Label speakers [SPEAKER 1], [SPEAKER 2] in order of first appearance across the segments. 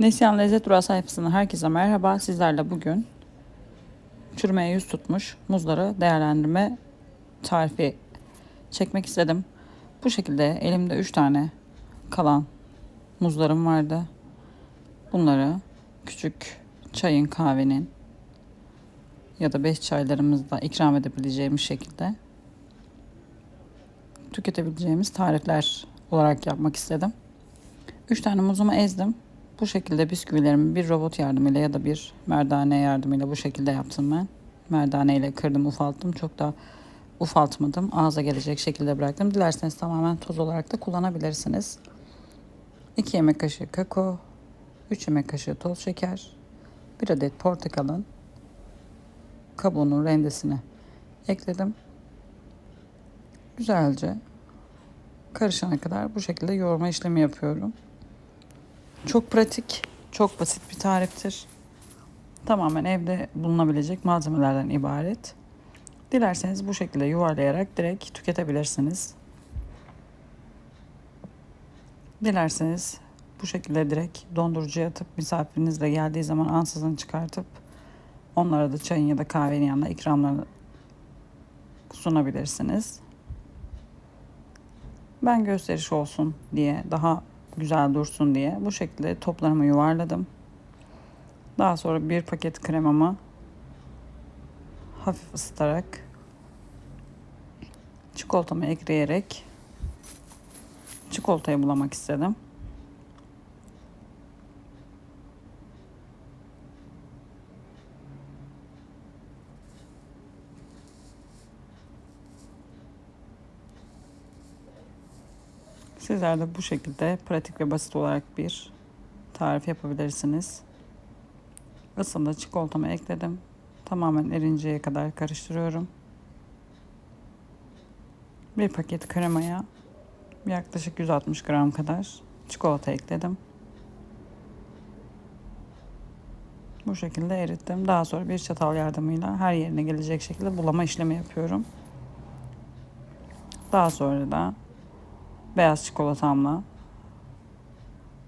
[SPEAKER 1] Neslihan Lezzet Durağı sayfasından herkese merhaba. Sizlerle bugün çürümeye yüz tutmuş muzları değerlendirme tarifi çekmek istedim. Bu şekilde elimde 3 tane kalan muzlarım vardı. Bunları küçük çayın kahvenin ya da 5 çaylarımızda ikram edebileceğimiz şekilde tüketebileceğimiz tarifler olarak yapmak istedim. 3 tane muzumu ezdim. Bu şekilde bisküvilerimi bir robot yardımıyla ya da bir merdane yardımıyla bu şekilde yaptım ben. Merdane ile kırdım ufalttım. Çok da ufaltmadım. Ağza gelecek şekilde bıraktım. Dilerseniz tamamen toz olarak da kullanabilirsiniz. 2 yemek kaşığı kakao, 3 yemek kaşığı toz şeker, 1 adet portakalın kabuğunun rendesini ekledim. Güzelce karışana kadar bu şekilde yoğurma işlemi yapıyorum. Çok pratik, çok basit bir tariftir. Tamamen evde bulunabilecek malzemelerden ibaret. Dilerseniz bu şekilde yuvarlayarak direkt tüketebilirsiniz. Dilerseniz bu şekilde direkt dondurucuya atıp misafirinizle geldiği zaman ansızın çıkartıp onlara da çayın ya da kahvenin yanında ikramlarını sunabilirsiniz. Ben gösteriş olsun diye daha güzel dursun diye bu şekilde toplarımı yuvarladım. Daha sonra bir paket kremamı hafif ısıtarak çikolatamı ekleyerek çikolatayı bulamak istedim. Sizler de bu şekilde pratik ve basit olarak bir tarif yapabilirsiniz. Isında çikolatamı ekledim. Tamamen erinceye kadar karıştırıyorum. Bir paket kremaya yaklaşık 160 gram kadar çikolata ekledim. Bu şekilde erittim. Daha sonra bir çatal yardımıyla her yerine gelecek şekilde bulama işlemi yapıyorum. Daha sonra da beyaz çikolatamla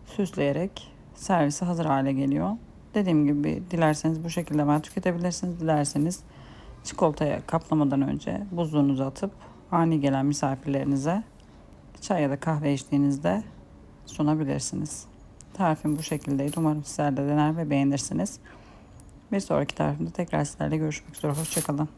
[SPEAKER 1] süsleyerek servise hazır hale geliyor. Dediğim gibi dilerseniz bu şekilde ben tüketebilirsiniz. Dilerseniz çikolataya kaplamadan önce buzluğunuza atıp ani gelen misafirlerinize çay ya da kahve içtiğinizde sunabilirsiniz. Tarifim bu şekildeydi. Umarım sizler de dener ve beğenirsiniz. Bir sonraki tarifimde tekrar sizlerle görüşmek üzere. Hoşçakalın.